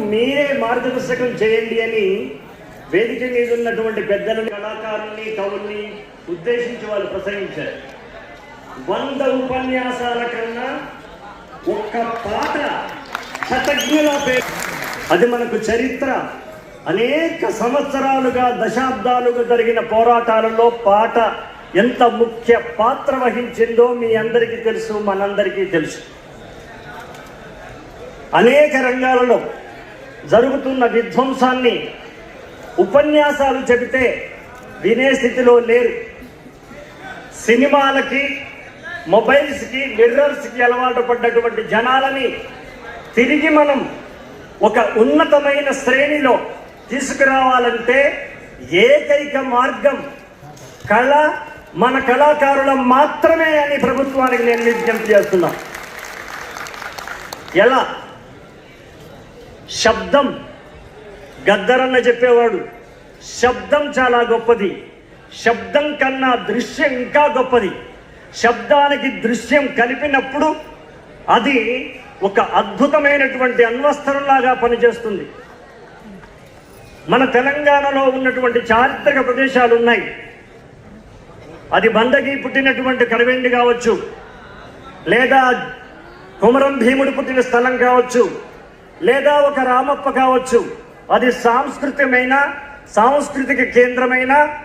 మీరే మార్గదర్శకం చేయండి అని వేదిక మీద ఉన్నటువంటి పెద్దలని కళాకారుల్ని కవుల్ని ఉద్దేశించి వాళ్ళు ప్రసంగించారు. వంద ఉపన్యాసాల కన్నా ఒక్క పాట శతజ్ఞుల పేరు. అది మనకు చరిత్ర. అనేక సంవత్సరాలుగా దశాబ్దాలుగా జరిగిన పోరాటాలలో పాట ఎంత ముఖ్య పాత్ర వహించిందో మీ అందరికీ తెలుసు మనందరికీ తెలుసు. అనేక రంగాలలో జరుగుతున్న విధ్వంసాన్ని ఉపన్యాసాలు చెబితే వినే స్థితిలో లేరు. సినిమాలకి మొబైల్స్కి మిర్రర్స్కి అలవాటు పడ్డటువంటి జనాలని తిరిగి మనం ఒక ఉన్నతమైన శ్రేణిలో తీసుకురావాలంటే ఏకైక మార్గం కళ మన కళాకారులం మాత్రమే అని ప్రభుత్వానికి నేను విజ్ఞప్తి చేస్తున్నా. ఎలా? శబ్దం. గద్దరన్న చెప్పేవాడు శబ్దం చాలా గొప్పది. శబ్దం కన్నా దృశ్యం ఇంకా గొప్పది. శబ్దానికి దృశ్యం కలిపినప్పుడు అది ఒక అద్భుతమైనటువంటి అన్వస్త్రంలాగా పనిచేస్తుంది. మన తెలంగాణలో ఉన్నటువంటి చారిత్రక ప్రదేశాలు ఉన్నాయి అది బందకి పుట్టినటువంటి కడవెండి కావచ్చు లేదా కుమరం భీముడు పుట్టిన స్థలం కావచ్చు లేదా ఒక రామప్ప కావచ్చు. అది సాంస్కృతికమైన సాంస్కృతిక కేంద్రమైన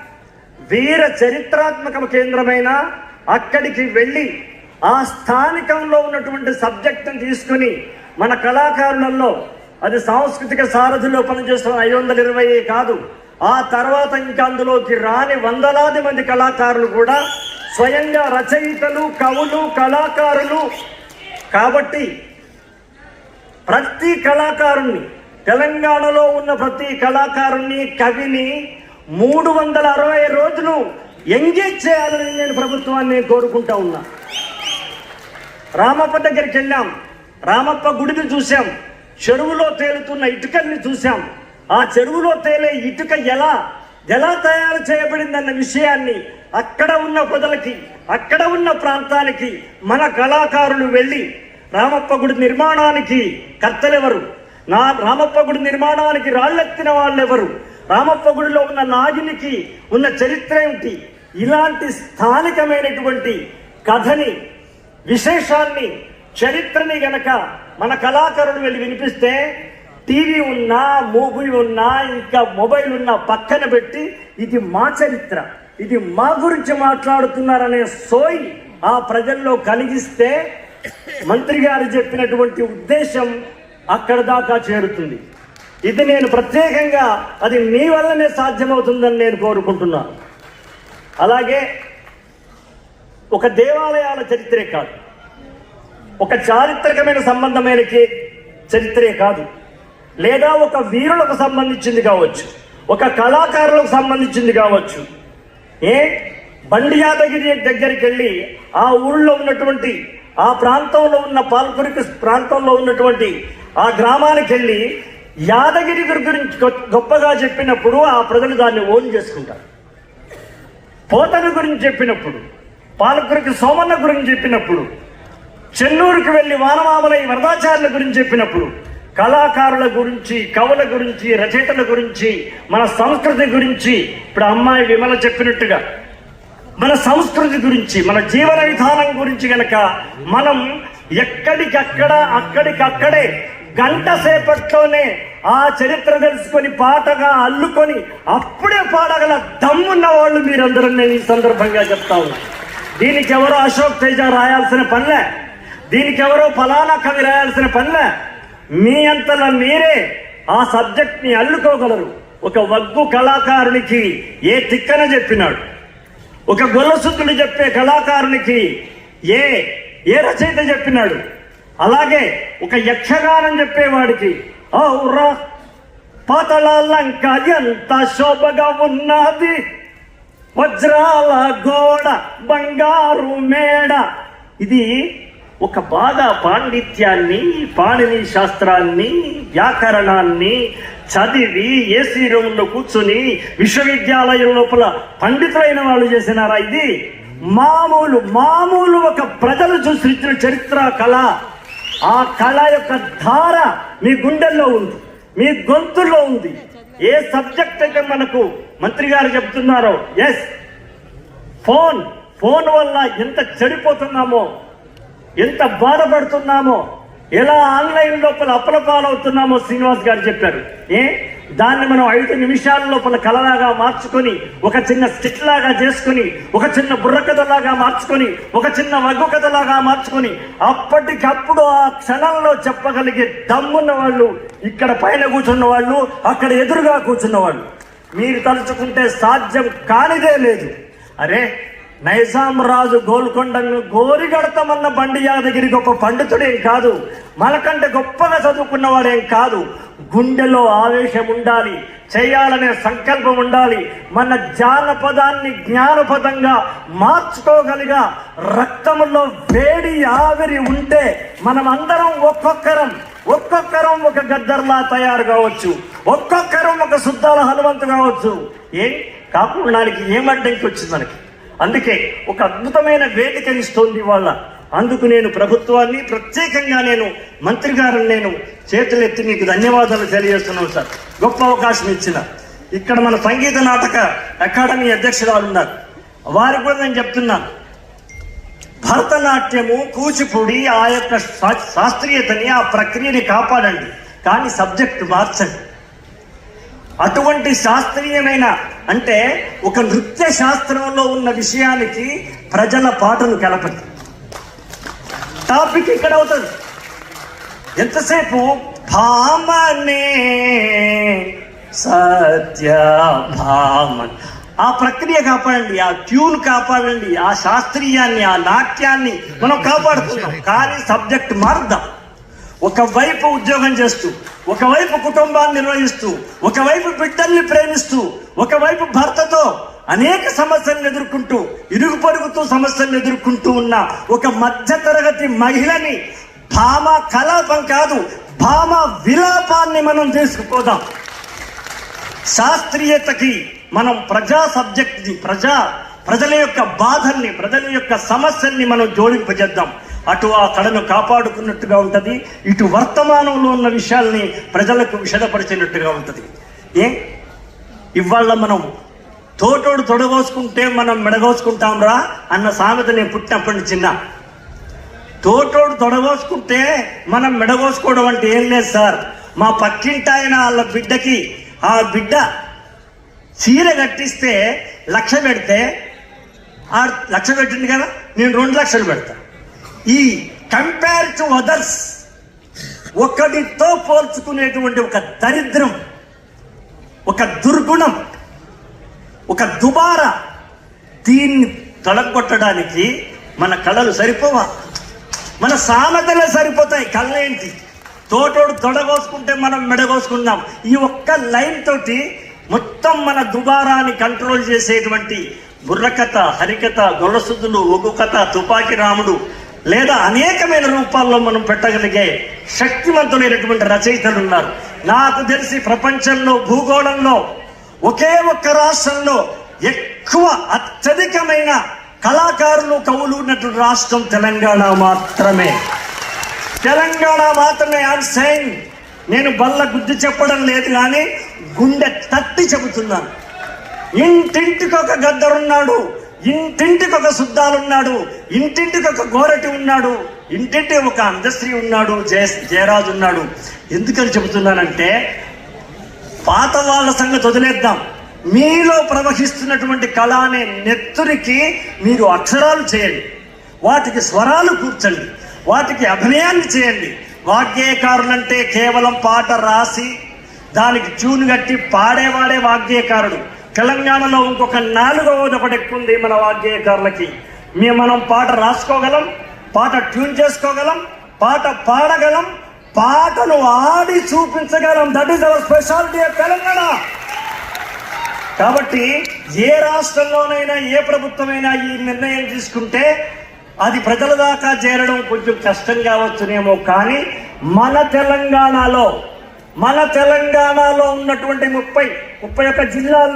వీర చరిత్రాత్మక కేంద్రమైన అక్కడికి వెళ్ళి ఆ స్థానికంలో ఉన్నటువంటి సబ్జెక్టును తీసుకుని మన కళాకారులలో అది సాంస్కృతిక సారథిలో పనిచేస్తున్న ఐదు వందల ఇరవై కాదు. ఆ తర్వాత ఇంకా అందులోకి రాని వందలాది మంది కళాకారులు కూడా స్వయంగా రచయితలు కవులు కళాకారులు. కాబట్టి ప్రతి కళాకారుణ్ణి తెలంగాణలో ఉన్న ప్రతి కళాకారుణ్ణి కవిని మూడు వందల అరవై రోజులు ఎంగేజ్ చేయాలని నేను ప్రభుత్వాన్ని కోరుకుంటా ఉన్నా. రామప్ప దగ్గరికి వెళ్ళాం. రామప్ప గుడిని చూశాం. చెరువులో తేలుతున్న ఇటుకల్ని చూశాం. ఆ చెరువులో తేలే ఇటుక ఎలా ఎలా తయారు చేయబడిందన్న విషయాన్ని అక్కడ ఉన్న ప్రజలకి అక్కడ ఉన్న ప్రాంతానికి మన కళాకారులు వెళ్ళి రామప్ప గుడి నిర్మాణానికి కర్తలెవరు? నా రామప్ప గుడి నిర్మాణానికి రాళ్ళెత్తిన వాళ్ళెవరు? రామప్ప గుడిలో ఉన్న నాగినికి ఉన్న చరిత్ర ఏమిటి? ఇలాంటి స్థానికమైనటువంటి కథని విశేషాన్ని చరిత్రని గనక మన కళాకారులు వెళ్ళి వినిపిస్తే టీవీ ఉన్నా మూవీ ఉన్నా ఇంకా మొబైల్ ఉన్నా పక్కన పెట్టి ఇది మా చరిత్ర. ఇది మా గురించి మాట్లాడుతున్నారనే సోయి ఆ ప్రజల్లో కలిగిస్తే మంత్రి గారు చెప్పినటువంటి ఉద్దేశం అక్కడ దాకా చేరుతుంది. ఇది నేను ప్రత్యేకంగా అది మీ వల్లనే సాధ్యమవుతుందని నేను కోరుకుంటున్నాను అలాగే ఒక దేవాలయాల చరిత్రే కాదు. ఒక చారిత్రకమైన సంబంధమైన చరిత్రే కాదు. లేదా ఒక వీరులకు సంబంధించింది కావచ్చు. ఒక కళాకారులకు సంబంధించింది కావచ్చు. ఏ? బండి యాదగిరి దగ్గరికి వెళ్ళి ఆ ఊళ్ళో ఉన్నటువంటి ఆ ప్రాంతంలో ఉన్న పాల్పురికి ప్రాంతంలో ఉన్నటువంటి ఆ గ్రామానికి వెళ్ళి యాదగిరి గురించి గొప్పగా చెప్పినప్పుడు ఆ ప్రజలు దాన్ని ఓన్ చేసుకుంటారు. పోతన గురించి చెప్పినప్పుడు పాలకురికి సోమన్న గురించి చెప్పినప్పుడు చెన్నూరుకి వెళ్ళి వానమామలై వరదాచార్యుల గురించి చెప్పినప్పుడు కళాకారుల గురించి కవుల గురించి రచయితల గురించి మన సంస్కృతి గురించి ఇప్పుడు అమ్మాయి విమల చెప్పినట్టుగా మన సంస్కృతి గురించి మన జీవన విధానం గురించి గనక మనం ఎక్కడికక్కడ అక్కడికక్కడే గంట సేపట్లోనే ఆ చరిత్ర తెలుసుకొని పాటగా అల్లుకొని అప్పుడే పాడగల దమ్మున్న వాళ్ళు మీరందరూ నేను ఈ సందర్భంగా చెప్తా ఉన్నా. దీనికి ఎవరో అశోక్ తేజ రాయాల్సిన పనిలే. దీనికి ఎవరో ఫలానా కవి రాయాల్సిన పనిలే. మీ అంతలా మీరే ఆ సబ్జెక్ట్ని అల్లుకోగలరు. ఒక వగ్గు కళాకారునికి ఏ తిక్కన చెప్పినాడు? ఒక గొల్లసుద్దుడు చెప్పే కళాకారునికి ఏ ఏ రచయిత చెప్పినాడు? అలాగే ఒక యక్షగానం చెప్పేవాడికి ఔరా పాతళాలంక ఎంత శోభగా ఉన్నది. వజ్రాల గోడ బంగారు మేడ. ఇది ఒక బాగా పాండిత్యాన్ని పాణిని శాస్త్రాన్ని వ్యాకరణాన్ని చదివి ఏసీ రూమ్లో కూర్చొని విశ్వవిద్యాలయం లోపల పండితులైన వాళ్ళు చేసినారా ఇది? మామూలు మామూలు ఒక ప్రజలు సృష్టించిన చరిత్ర కళ. ఆ కళ యొక్క ధార మీ గుండెల్లో ఉంది మీ గొంతుల్లో ఉంది. ఏ సబ్జెక్ట్ అయితే మనకు మంత్రి గారు చెప్తున్నారో ఎస్ ఫోన్ ఫోన్ వల్ల ఎంత చెడిపోతున్నామో ఎంత బాధపడుతున్నామో ఎలా ఆన్లైన్ లోపల అప్రపాలవుతున్నామో శ్రీనివాస్ గారు చెప్పారు. ఏ? దాన్ని మనం ఐదు నిమిషాల లోపల కలలాగా మార్చుకొని ఒక చిన్న స్టిక్ లాగా చేసుకొని ఒక చిన్న బుర్రకథలాగా మార్చుకొని ఒక చిన్న వగ్గు కథలాగా మార్చుకొని అప్పటికప్పుడు ఆ క్షణంలో చెప్పగలిగే దమ్మున్న వాళ్ళు ఇక్కడ పైన కూర్చున్న వాళ్ళు అక్కడ ఎదురుగా కూర్చున్న వాళ్ళు. మీరు తలుచుకుంటే సాధ్యం కానిదే లేదు. అరే నైజాం రాజు గోల్కొండను గోరిగడతామన్న బండి యాదగిరి గొప్ప పండితుడేం కాదు మనకంటే గొప్పగా చదువుకున్నవాడేం కాదు. గుండెలో ఆవేశం ఉండాలి చేయాలనే సంకల్పం ఉండాలి మన జానపదాన్ని జ్ఞానపదంగా మార్చుకోగలిగా రక్తంలో వేడి ఆవిరి ఉంటే మనం అందరం ఒక్కొక్కరం ఒక్కొక్కరం ఒక గద్దర్లా తయారు కావచ్చు ఒక్కొక్కరం ఒక శుద్ధాల హనుమంతు కావచ్చు. ఏం? కాకుండా ఏం అడ్డంకి వచ్చింది మనకి? అందుకే ఒక అద్భుతమైన వేదికనిస్తోంది వాళ్ళ. అందుకు నేను ప్రభుత్వాన్ని ప్రత్యేకంగా నేను మంత్రి గారిని నేను చేతులెత్తి మీకు ధన్యవాదాలు తెలియజేస్తున్నాను సార్. గొప్ప అవకాశం ఇచ్చిన. ఇక్కడ మన సంగీత నాటక అకాడమీ అధ్యక్షురాలు ఉన్నారు. వారికి కూడా నేను చెప్తున్నాను భరతనాట్యము కూచిపూడి ఆ యొక్క శాస్త్రీయతని ఆ ప్రక్రియని కాపాడండి. కానీ సబ్జెక్ట్ మార్చండి. అటువంటి శాస్త్రీయమైన అంటే ఒక నృత్య శాస్త్రంలో ఉన్న విషయానికి ప్రజల పాటను కలపండి టాపిక్ ఇక్కడ అవుతుంది. ఎంతసేపు? భామనే సత్య భామన్ ఆ ప్రక్రియ కాపాడండి ఆ ట్యూన్ కాపాడండి ఆ శాస్త్రీయాన్ని ఆ నాట్యాన్ని మనం కాపాడుతున్నాం. కానీ సబ్జెక్ట్ మారుద్దాం. ఒకవైపు ఉద్యోగం చేస్తూ ఒకవైపు కుటుంబాన్ని నిర్వహిస్తూ ఒకవైపు బిడ్డల్ని ప్రేమిస్తూ ఒకవైపు భర్తతో అనేక సమస్యలను ఎదుర్కొంటూ ఇరుగు పొరుగుతూ సమస్యలను ఎదుర్కొంటూ ఉన్న ఒక మధ్య తరగతి మహిళని భామ కలాపం కాదు భామ విలాపాన్ని మనం తీసుకుపోదాం. శాస్త్రీయతకి మనం ప్రజా సబ్జెక్ట్ని ప్రజా ప్రజల యొక్క బాధల్ని ప్రజల యొక్క సమస్యల్ని మనం జోడింపజేద్దాం. అటు ఆ కళను కాపాడుకున్నట్టుగా ఉంటుంది ఇటు వర్తమానంలో ఉన్న విషయాల్ని ప్రజలకు విషదపరిచినట్టుగా ఉంటుంది. ఏ? ఇవాళ మనం తోటోడు తొడగోసుకుంటే మనం మెడగోసుకుంటాంరా అన్న సామెత నేను పుట్టినప్పటి నుంచి చిన్న తోటోడు తొడగోసుకుంటే మనం మెడగోసుకోవడం అంటే ఏం లేదు సార్. మా పక్కింటాయన వాళ్ళ బిడ్డకి ఆ బిడ్డ చీర కట్టిస్తే లక్ష పెడితే ఆ లక్ష పెట్టింది కదా నేను రెండు లక్షలు పెడతా. ఈ కంపేర్ టు అదర్స్ ఒకటితో పోల్చుకునేటువంటి ఒక దరిద్రం ఒక దుర్గుణం ఒక దుబార దీన్ని తొలగొట్టడానికి మన కళలు సరిపోవా? మన సామెతలే సరిపోతాయి. కళ్ళేంటి తోటోడు తొడగోసుకుంటే మనం మెడగోసుకుందాం. ఈ ఒక్క లైన్ తోటి మొత్తం మన దుబారాన్ని కంట్రోల్ చేసేటువంటి బుర్రకథ హరికథ గొల్లసుద్దులు ఒగ్గు కథ తుపాకి రాముడు లేదా అనేకమైన రూపాల్లో మనం పెట్టగలిగే శక్తివంతులైనటువంటి రచయితలు ఉన్నారు నాకు తెలిసి ప్రపంచంలో భూగోళంలో ఒకే ఒక్క రాష్ట్రంలో ఎక్కువ అత్యధికమైన కళాకారులు కవులు ఉన్నటువంటి రాష్ట్రం తెలంగాణ మాత్రమే. తెలంగాణ మాత్రమే. ఐఎమ్ సెయింగ్ నేను బల్ల గుద్ది చెప్పడం లేదు కానీ గుండె తట్టి చెబుతున్నాను. ఇంటింటికి ఒక గద్దరున్నాడు. ఇంటింటికి ఒక శుద్ధాలున్నాడు ఇంటింటికి ఒక గోరటి ఉన్నాడు ఇంటింటి ఒక అందశ్రీ ఉన్నాడు జయ జయరాజు ఉన్నాడు. ఎందుకని చెబుతున్నానంటే పాత వాళ్ళ సంగతి వదిలేద్దాం. మీలో ప్రవహిస్తున్నటువంటి కళ అనే నెత్తురికి మీరు అక్షరాలు చేయండి వాటికి స్వరాలు కూర్చండి వాటికి అభినయాన్ని చేయండి. వాగ్గేయకారులంటే కేవలం పాట రాసి దానికి ట్యూన్ కట్టి పాడేవాడే వాగ్గేయకారుడు. తెలంగాణలో ఇంకొక నాలుగవ ఒకటి ఉంది మన వాగ్గేయకారులకి. మేము మనం పాట రాసుకోగలం పాట ట్యూన్ చేసుకోగలం పాట పాడగలం పాటను ఆడి చూపించగలం. That is our speciality of Telangana. కాబట్టి ఏ రాష్ట్రంలోనైనా ఏ ప్రభుత్వమైనా ఈ నిర్ణయం తీసుకుంటే అది ప్రజల దాకా చేరడం కొంచెం కష్టం కావచ్చునేమో కానీ మన తెలంగాణలో మన తెలంగాణలో ఉన్నటువంటి ముప్పై ముప్పై ఒక్క జిల్లాల్లో